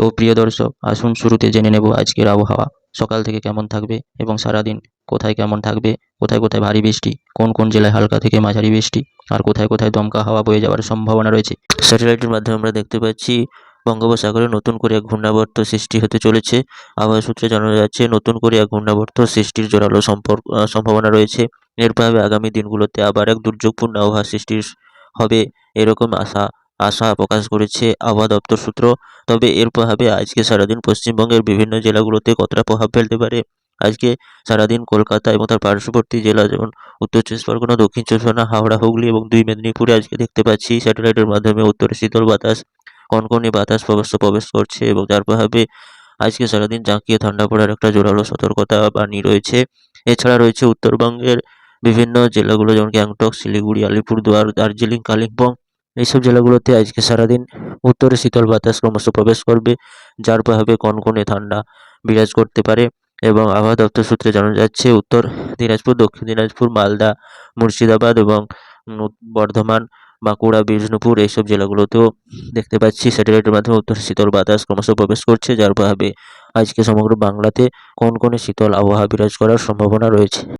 তো প্রিয় দর্শক, আসুন শুরুতে জেনে নেব আজকের আবহাওয়া। সকাল থেকে কেমন থাকবে এবং সারাদিন কোথায় কেমন থাকবে? কোথায় কোথায় ভারী বৃষ্টি? কোন কোন জেলায় হালকা থেকে মাঝারি বৃষ্টি? আর কোথায় কোথায় দমকা হাওয়া বয়ে যাওয়ার সম্ভাবনা রয়েছে? স্যাটেলাইটের মাধ্যমে আমরা দেখতে পাচ্ছি, বঙ্গোপসাগরে নতুন করে এক ঘূর্ণাবর্ত সৃষ্টি হতে চলেছে। আবহাওয়া সূত্রে জানানো যাচ্ছে, নতুন করে এক ঘূর্ণাবর্ত সৃষ্টির জোরালো সম্পর্ক সম্ভাবনা রয়েছে। এর প্রভাবে আগামী দিনগুলোতে আবার এক দুর্যোগপূর্ণ আবহাওয়া সৃষ্টির হবে, এরকম আশা আশা প্রকাশ করেছে আবহাওয়া দপ্তর সূত্র। তবে এর প্রভাবে আজকে সারাদিন পশ্চিমবঙ্গের বিভিন্ন জেলাগুলোতে কতটা প্রভাব ফেলতে পারে? আজকে সারাদিন কলকাতা এবং তার পার্শ্ববর্তী জেলা যেমন উত্তর চব্বিশ পরগনা, দক্ষিণ চব্বিশ পরগনা, হাওড়া, হুগলি এবং দুই মেদিনীপুরে আজকে দেখতে পাচ্ছি স্যাটেলাইটের মাধ্যমে উত্তরে শীতল বাতাস, কনকনে বাতাস প্রবেশ প্রবেশ করছে এবং যার প্রভাবে আজকে সারাদিন জাঁকিয়ে ঠান্ডা পড়ার একটা জোরালো সতর্কতা বাণী রয়েছে। এছাড়া রয়েছে উত্তরবঙ্গের বিভিন্ন জেলাগুলো যেমন গ্যাংটক, শিলিগুড়ি, আলিপুরদুয়ার, দার্জিলিং, কালিম্পং এইসব জেলাগুলোতে আজকে সারাদিন উত্তরে শীতল বাতাস ক্রমশ প্রবেশ করবে, যার প্রভাবে কনকনে ঠান্ডা বিরাজ করতে পারে এবং আবহাওয়া দপ্তর সূত্রে জানা যাচ্ছে, উত্তর দিনাজপুর, দক্ষিণ দিনাজপুর, মালদা, মুর্শিদাবাদ এবং বর্ধমান, বাঁকুড়া, বিষ্ণুপুর এইসব জেলাগুলোতেও দেখতে পাচ্ছি স্যাটেলাইটের মাধ্যমে উত্তর শীতল বাতাস ক্রমশ প্রবেশ করছে, যার প্রভাবে আজকে সমগ্র বাংলাতে কনকনে শীতল আবহাওয়া বিরাজ করার সম্ভাবনা রয়েছে।